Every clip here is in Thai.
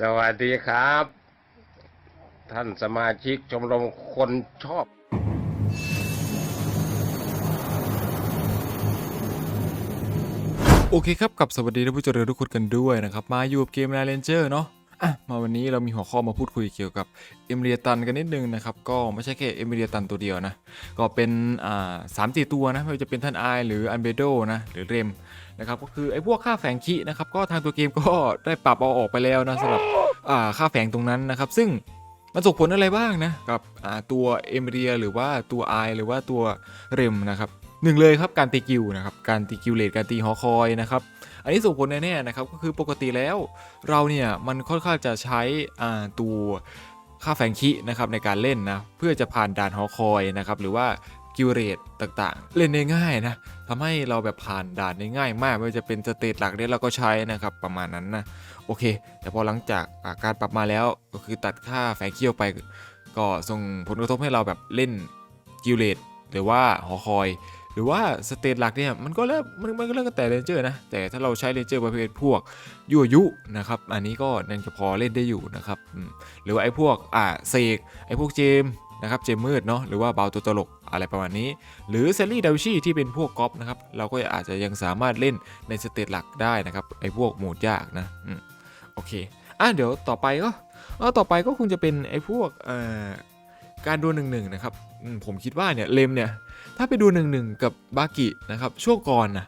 สวัสดีครับ ท่านสมาชิกชมรมคนชอบ โอเคครับกับสวัสดีท่านผู้เจริญทุกคนกันด้วยนะครับ มาอยู่กับเกมนาเลนเจอร์เนาะอะมาวันนี้เรามีหัวข้อมาพูดคุยเกี่ยวกับเอมิเรียตันกันนิดนึงนะครับ ก็ไม่ใช่แค่เอมิเรียตันตัวเดียวนะ ก็เป็นอ่าสามสี่ตัวนะไม่ว่าจะเป็นท่านไอหรืออันเบโดนะหรือเรม นะครับก็คือไอ้พวกค่าแฝงคีนะครับก็ทางตัวเกมก็ได้ปรับเอาออกไปแล้วนะสำหรับค่าแฝงตรงนั้นนะครับ ซึ่งมันส่งผลอะไรบ้างนะกับตัวเอมเรียหรือว่าตัวไอหรือว่าตัวเรมนะครับหนึ่งเลยครับการตีกิวนะครับการตีกิวเลตการตีหอคอยนะครับอันนี้ส่งผลแน่ๆนะครับก็คือปกติแล้วเราเนี่ยมันค่อนข้างจะใช้ตัวค่าแฝงคินะครับในการเล่นนะเพื่อจะผ่านด่านหอคอยนะครับหรือว่า กิวเรตต่างๆ เล่นได้ง่ายนะทำให้เราแบบผ่านด่านได้ง่ายมากไม่ว่าจะเป็นสเตตหลักเนี่ยเราก็ใช้นะครับประมาณนั้นนะโอเค แต่พอหลังจากอาการปรับมาแล้วก็คือตัดค่าแฝงคิออกไปก็ส่งผลกระทบให้เราแบบเล่นกิวเรตหรือว่าหอคอย หรือว่าสเตตหลักเนี่ยมันก็เริ่มมันมันก็เริ่มกันแต่เรนเจอร์นะแต่ถ้าเราใช้เรนเจอร์ประเภทพวกยั่วยุนะครับอันนี้ก็ยังจะพอเล่นได้อยู่นะครับหรือว่าไอ้พวกอ่าเซกไอ้พวกเจม นะครับเจมมืดเนาะหรือว่าเบาตัวตลกอะไรประมาณนี้ หรือเซลลี่ดาวิชีที่เป็นพวกก๊อปนะครับเราก็อาจจะยังสามารถเล่นในสเตตหลักได้นะครับไอ้พวกโหมดยากนะอืมโอเคอะเดี๋ยวต่อไปก็เอาต่อไปก็คงจะเป็นไอ้พวกเอ่อการดวลหนึ่งหนึ่งนะครับผมคิดว่าเนี่ยเลมเนี่ยถ้าไปดูหนึ่งหนึ่งกับบากินะครับช่วงก่อนนะ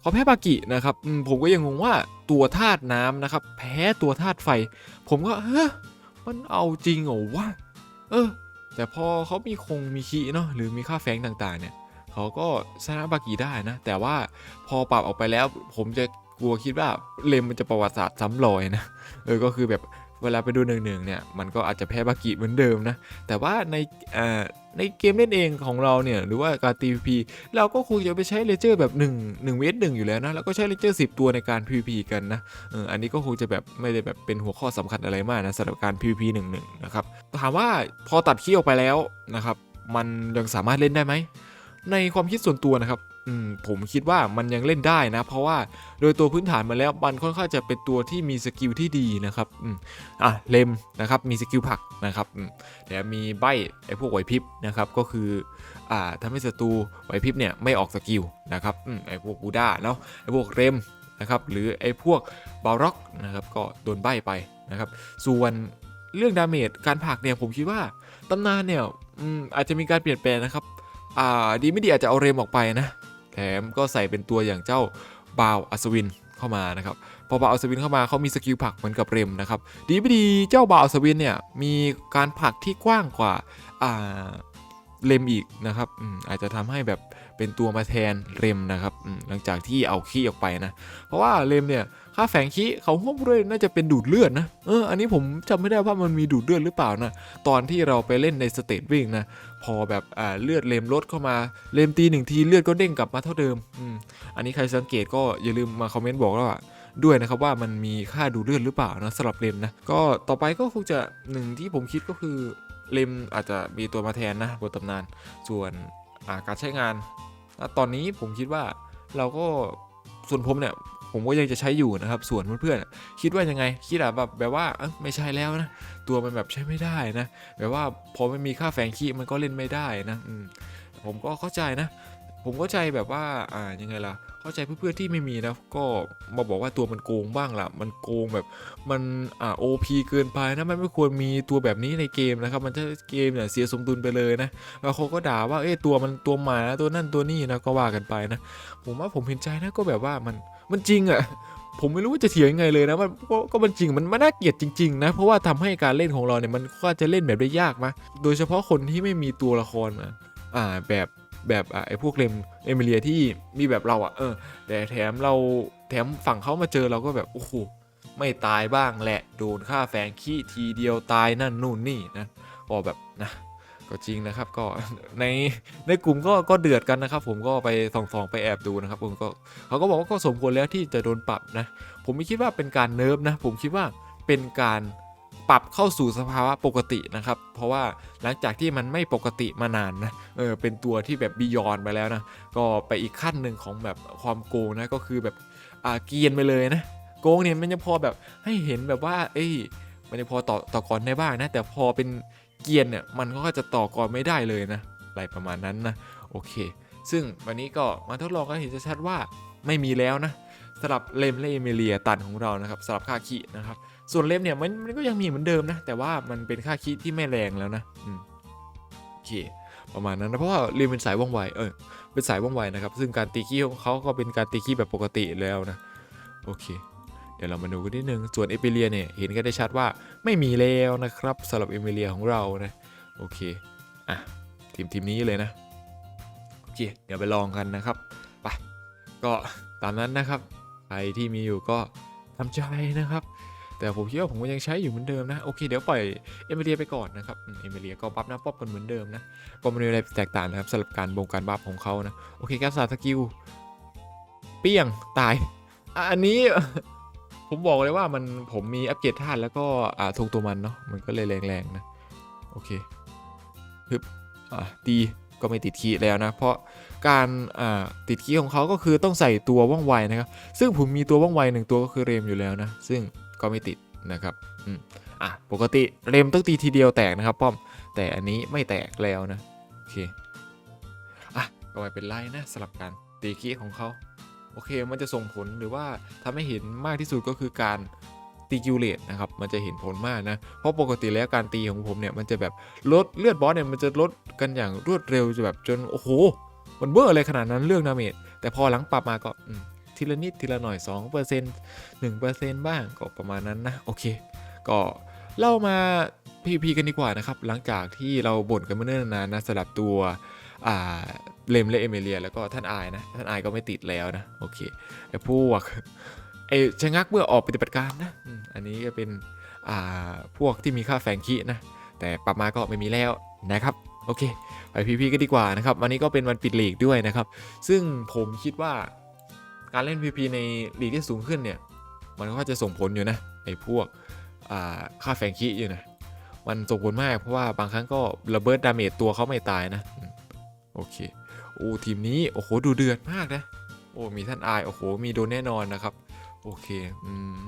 เขาแพ้บากินะครับผมก็ยังงงว่าตัวธาตุน้ำนะครับ แพ้ตัวธาตุไฟ ผมก็เฮ้มันเอาจริงเหรอวะเออ แต่พอเขามีคงมีคีเนาะหรือมีค่าแฝงต่างๆเนี่ยเขาก็ชนะบากีได้นะ แต่ว่าพอปรับออกไปแล้วผมจะกลัวคิดว่าเลมมันจะประวัติศาสตร์ซ้ำรอยนะเออก็คือแบบ เวลาไปดูหนึ่งหนึ่งเนี่ยมันก็อาจจะแพ้บากิเหมือนเดิมนะ แต่ว่าในอ่าในเกมเล่นเองของเราเนี่ยหรือว่าการ PVP เราก็คงจะไปใช้เลเจอร์แบบ1 1เวทหนึ่งอยู่แล้วนะแล้วก็ใช้เลเจอร์10 ตัวในการ PVP กันนะเอออันนี้ก็คงจะแบบไม่ได้แบบเป็นหัวข้อสำคัญอะไรมากนะสำหรับการ PVP 1 1นะครับถามว่าพอตัดขี้ออกไปแล้วนะครับมันยังสามารถเล่นได้ไหมในความคิดส่วนตัวนะครับ ผมคิดว่ามันยังเล่นได้นะ เพราะว่าโดยตัวพื้นฐานมาแล้วมันค่อนข้างจะเป็นตัวที่มีสกิลที่ดีนะครับอะเลมนะครับมีสกิลผักนะครับแถมมีใบไอ้พวกไหวพริบนะครับก็คืออ่าทำให้ศัตรูไหวพริบเนี่ยไม่ออกสกิลนะครับไอ้พวกบูด้าเนาะไอ้พวกเรมนะครับหรือไอ้พวกบาร็อกนะครับก็โดนใบไปนะครับส่วนเรื่องดาเมจการผักเนี่ยผมคิดว่าตำนานเนี่ยออาจจะมีการเปลี่ยนแปลงนะครับอ่าดีไม่ดีอาจจะเอาเรมออกไปนะ มก็ใส่เป็นตัวอย่างเจ้าบาวอัศวินเข้ามานะครับพอบาวอัศวินเข้ามาเขามีสกิลผลักเหมือนกับเรมนะครับดีไม่ดีเจ้าบาวอัศวินเนี่ยมีการผลักที่กว้างกว่าอ่า เลมอีกนะครับอืมอาจจะทำให้แบบเป็นตัวมาแทนเรมนะครับอืมหลังจากที่เอาขี้ออกไปนะ เพราะว่าเลมเนี่ยค่าแฝงขี้เขาห้วมด้วยน่าจะเป็นดูดเลือดนะเอออันนี้ผมจำไม่ได้ว่ามันมีดูดเลือดหรือเปล่านะตอนที่เราไปเล่นในสเตทวิ่งนะพอแบบอ่าเลือดเลมลดเข้ามาเลมตีหนึ่งทีเลือดก็เด้งกลับมาเท่าเดิมอืมอันนี้ใครสังเกตก็อย่าลืมมาคอมเมนต์บอกแล้วว่าด้วยนะครับว่ามันมีค่าดูดเลือดหรือเปล่านะสำหรับเลมนะก็ต่อไปก็คงจะหนึ่งที่ผมคิดก็คือ ลิมอาจจะมีตัวมาแทนนะบทตำนาน ส่วนาการใช้งาน ตอนนี้ผมคิดว่าเราก็ส่วนผมเนี่ยผมก็ยังจะใช้อยู่นะครับ ส่วนเพื่อนๆคิดว่ายังไง คิดแบบแบบว่าไม่ใช่แล้วนะ ตัวมันแบบใช้ไม่ได้นะ แบบว่าพอไม่มีค่าแฝงคีมันก็เล่นไม่ได้นะผมก็เข้าใจนะ ผมเข้าใจแบบว่าอ่ายังไงล่ะ เข้าใจเพื่อนๆที่ไม่มีนะก็มาบอกว่าตัวมันโกงบ้างล่ะ มันโกงแบบมันอ่าโอพีเกินไปนะมันไม่ควรมีตัวแบบนี้ในเกมนะครับ มันจะเกมเนี่ยเสียสมดุลไปเลยนะแล้วเขาก็ด่าว่าเอ้ยตัวมันตัวหมาตัวนั่นตัวนี่นะก็ว่ากันไปนะ ผมว่าผมเห็นใจนะก็แบบว่ามันมันจริงอะ่ะผมไม่รู้ว่าจะเถียงยังไงเลยนะมันก็มันจริงมันมันน่าเกลียดจริงๆนะเพราะว่าทำให้การเล่นของเราเนี่ยมันก็จะเล่นแบบได้ยากมาโดยเฉพาะคนที่ไม่มีตัวละครอ่าแบบ แบบไอ้พวกเลมเอมิเลียที่มีแบบเราอะ่ะเออ แต่แถมเราแถมฝั่งเขามาเจอเราก็แบบโอ้โหไม่ตายบ้างแหละโดนฆ่าแฝงขี้ทีเดียวตายนั่นนู่นนี่นะก็แบบนะก็จริงนะครับก็ในในกลุ่มก็ก็เดือดกันนะครับ ผมก็ไปส่องๆไปแอบดูนะครับผมก็เขาก็บอกว่าก็สมควรแล้วที่จะโดนปรับนะ ผมไม่คิดว่าเป็นการเนิร์ฟนะ ผมคิดว่าเป็นการ ปรับเข้าสู่สภาวะปกตินะครับ เพราะว่าหลังจากที่มันไม่ปกติมานานนะเออเป็นตัวที่แบบบียอนไปแล้วนะ ก็ไปอีกขั้นหนึ่งของแบบความโกงนะก็คือแบบอ่าเกียนไปเลยนะโกงเนี่ยมันยังพอแบบให้เห็นแบบว่า เอ้ยมันยังพอต่อต่อกรได้บ้างนะ แต่พอเป็นเกียร์เนี่ยมันก็จะต่อกรไม่ได้เลยนะอะไรประมาณนั้นนะโอเค ซึ่งวันนี้ก็มาทดลองก็เห็นชัดว่าไม่มีแล้วนะสำหรับเลมและเอมิเลียตันของเรานะครับสำหรับค่าคีนะครับ ส่วนเลมเนี่ยมันมันก็ยังมีเหมือนเดิมนะ แต่ว่ามันเป็นค่าคีที่ไม่แรงแล้วนะอืมโอเคประมาณนั้นนะเพราะว่าเลมเป็นสายว่องไวเออเป็นสายว่องไวนะครับ ซึ่งการตีขี้ของเขาก็เป็นการตีขี้แบบปกติแล้วนะโอเค เดี๋ยวเรามาดูกันนิดนึงส่วนเอเปเลียเนี่ยเห็นกันได้ชัดว่าไม่มีแล้วนะครับสำหรับเอเมเลียของเรานะโอเคอะทีมทีมนี้เลยนะโอเคเดี๋ยวไปลองกันนะครับไปก็ตามนั้นนะครับใครที่มีอยู่ก็ทำใจนะครับ แต่ผมคิดว่าผมก็ยังใช้อยู่เหมือนเดิมนะ โอเคเดี๋ยวปล่อยเอเมเลียไปก่อนนะครับเอเมเลียก็บัฟน้าป๊อปกันเหมือนเดิมนะก็ไม่มีอะไรแตกต่างนะครับสำหรับการบงการบัฟของเขานะโอเคครับสาสกิลเปี้ยงตายอันนี้ผมบอกเลยว่ามันผมมีอัปเกรดธาตุแล้วก็อ่าทงตัวมันเนาะมันก็เลยแรงๆนะโอเคฮึบอ่าดีก็ไม่ติดคีแล้วนะ เพราะการอ่าติดคีของเขาก็คือต้องใส่ตัวว่องไวนะครับ ซึ่งผมมีตัวว่องไวหนึ่งตัวก็คือเรมอยู่แล้วนะ ซึ่ง ก็ไม่ติดนะครับอืมอะปกติเรมต้องตีทีเดียวแตกนะครับป้อม แต่อันนี้ไม่แตกแล้วนะโอเคอะก็ไม่เป็นไรนะสลับกันตีคีย์ของเขาโอเคมันจะส่งผลหรือว่าทำให้เห็นมากที่สุดก็คือการตีกิวเลตนะครับมันจะเห็นผลมากนะ เพราะปกติแล้วการตีของผมเนี่ยมันจะแบบลดเลือดบอสเนี่ยมันจะลดกันอย่างรวดเร็วจะแบบจนโอ้โหมันเบอร์อะไรขนาดนั้นเรื่องดาเมจแต่พอหลังปรับมาก็ ทีละนิดทีละหน่อย 2% 1%บ้างก็ประมาณนั้นนะ โอเค ก็เล่ามาพีพีกันดีกว่านะครับ หลังจากที่เราบ่นกันมาเนิ่นนานนะสำหรับตัวอ่าเลมและเอเมเลีย แล้วก็ท่านอายนะ ท่านอายก็ไม่ติดแล้วนะ โอเคไอ้พวกไอ้ชะงักเมื่อออกปฏิบัติการนะอันนี้ก็เป็นอ่าพวกที่มีค่าแฝงคีนะ แต่ปรับมาก็ไม่มีแล้วนะครับโอเค ไปพีพีก็ดีกว่านะครับ วันนี้ก็เป็นวันปิดลีกด้วยนะครับ ซึ่งผมคิดว่า การเล่น PVP ในลีกที่สูงขึ้นเนี่ย มันก็จะส่งผลอยู่นะไอ้พวกค่าแฝงคีอยู่นะ มันส่งผลมากเพราะว่าบางครั้งก็ระเบิดดาเมจตัวเขาไม่ตายนะ โอเค โอ้ทีมนี้โอ้โหดูเดือดมากนะ โอ้มีท่านอายโอ้โหมีโดนแน่นอนนะครับ โอเค อืม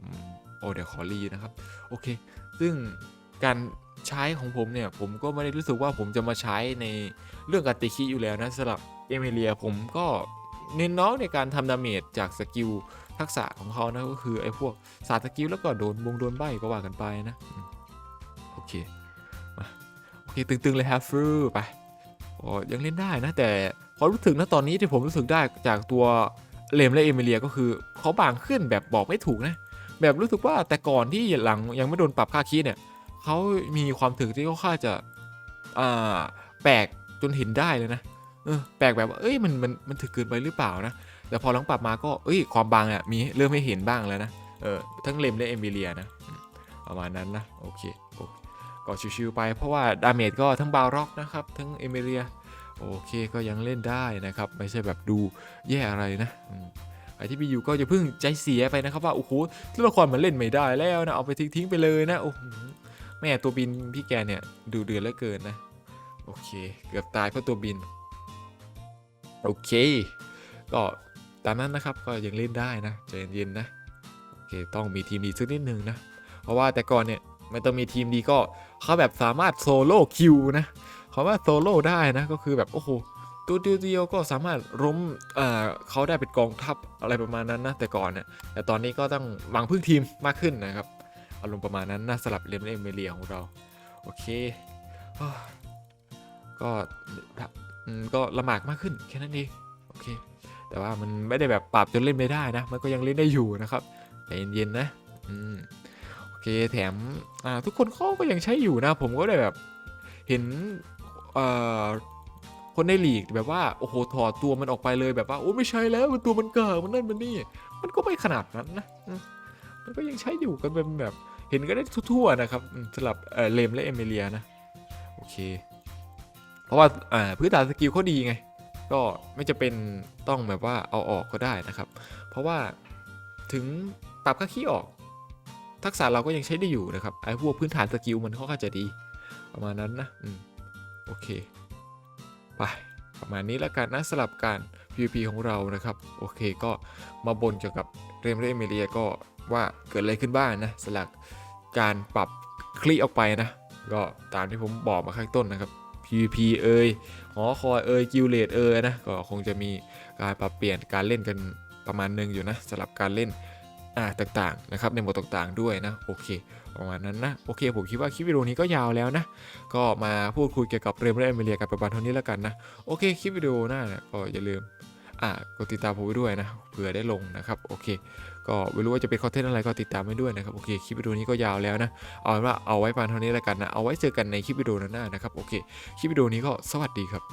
อืมโอ้เดี๋ยวขอรีนะครับ โอเค ซึ่งการใช้ของผมเนี่ย ผมก็ไม่ได้รู้สึกว่าผมจะมาใช้ในเรื่องการตีคีอยู่แล้วนะสำหรับเอเมเลียผมก็ เน้นน้องในการทำดาเมจจากสกิลทักษะของเขานะก็คือไอ้พวกศาสตร์สกิลแล้วก็โดนบงโดนใบก็ว่ากันไปนะโอเคมาโอเคตึงๆเลยครับฟรูไปอ๋อยังเล่นได้นะ แต่พอรู้สึกนะตอนนี้ที่ผมรู้สึกได้จากตัวเลมและเอมิเลียก็คือเขาบางขึ้นแบบบอกไม่ถูกนะ แบบรู้สึกว่าแต่ก่อนที่หลังยังไม่โดนปรับค่าคีย์เนี่ยเขามีความถึงที่เขาค่อนข้างจะอ่าแปลกจนเห็นได้เลยนะ เออแปลกแบบว่าเอ้ยมันมันมันถึกเกินไปหรือเปล่านะ แต่พอลังปรับมาก็เอ้ยความบางอะมีเริ่มให้เห็นบ้างแล้วนะเออทั้งเลมและเอมิเลียนะประมาณนั้นนะโอเคโอเคก็ชิวๆไปเพราะว่าดาเมจก็ทั้งบาวร็อกนะครับทั้งเอมิเลียโอเคก็ยังเล่นได้นะครับ ไม่ใช่แบบดูแย่อะไรนะอืมใครที่มีอยู่ก็อย่าเพิ่งใจเสียไปนะครับ ว่าโอ้โหตัวละครมันเล่นไม่ได้แล้วนะเอาไปทิ้งๆไปเลยนะโอ้โหแม่ตัวบินพี่แกเนี่ยดูเดือดเหลือเกินนะโอเค เกือบตายเพราะตัวบิน โอเค ก็ตามนั้นนะครับก็ยังเล่นได้นะใจเย็นๆนะโอเคต้องมีทีมดีสักนิดนึงนะ เพราะว่าแต่ก่อนเนี่ยไม่ต้องมีทีมดีก็เขาแบบสามารถโซโล่คิวนะเขาว่าโซโล่ได้นะก็คือแบบโอ้โหตัวเดียวก็สามารถล้มเเขาได้เป็นกองทัพอะไรประมาณนั้นนะแต่ก่อนเนี่ยแต่ตอนนี้ก็ต้องหวังพึ่งทีมมากขึ้นนะครับอารมณ์ประมาณนั้นนะสลับเรียนเอเมเลียของเรา โอเค ก็ ก็ลำบากมากขึ้นแค่นั้นเองโอเค แต่ว่ามันไม่ได้แบบปรับจนเล่นไม่ได้นะ มันก็ยังเล่นได้อยู่นะครับใจเย็นๆนะอืมโอเคแถมอ่าทุกคนเขาก็ยังใช้อยู่นะ ผมก็ได้แบบเห็นเอ่อคนในลีกแบบว่าโอ้โหถอดตัวมันออกไปเลยแบบว่าโอ้ไม่ใช่แล้วมันตัวมันเกิดมันนั่นมันนี่ มันก็ไม่ขนาดนั้นนะมันก็ยังใช้อยู่กันเป็นแบบ เห็นก็ได้ทั่วๆนะครับสำหรับเอ่อเลมและเอเมเลียนะโอเค ราะว่าพื้นฐานสกิลเขาดีไง ก็ไม่จะเป็นต้องแบบว่าเอาออกก็ได้นะครับ เพราะว่าถึงปรับค่าขี้ออก ทักษะเราก็ยังใช้ได้อยู่นะครับไอ้พวกพื้นฐานสกิลมันค่อนข้างจะดีประมาณนั้นนะอืมโอเคไปประมาณนี้แล้วกันนะสลับการ PVP ของเรานะครับ โอเคก็มาบนเกี่ยวกับเรมเรเมเลียก็ว่าเกิดอะไรขึ้นบ้างนะสลักการปรับคลีออกไปนะ ก็ตามที่ผมบอกมาข้างต้นนะครับ PVP เอ่ยหอคอยเอ่ยกิลเลตเอ่ยนะก็คงจะมีการปรับเปลี่ยนการเล่นกันประมาณหนึงอยู่นะสลับการเล่นอ่าต่างๆนะครับในหมดต่างๆด้วยนะโอเคประมาณนั้นนะโอเค ผมคิดว่าคลิปวิดีโอนี้ก็ยาวแล้วนะ ก็มาพูดคุยเกี่ยวกับเรมเรเอมิเลียกันประมาณเท่านี้แล้วกันนะ โอเค คลิปวิดีโอหน้านะก็อย่าลืม อ่ากดติดตามผมไว้ด้วยนะเผื่อได้ลงนะครับโอเค ก็ไม่รู้ว่าจะเป็นคอนเทนต์อะไรก็ติดตามไว้ด้วยนะครับโอเคคลิปวิดีโอนี้ก็ยาวแล้วนะเอาว่าเอาไว้ประมาณเท่านี้แล้วกันนะเอาไว้เจอกันในคลิปวิดีโอหน้านะครับโอเคคลิปวิดีโอนี้ก็สวัสดีครับ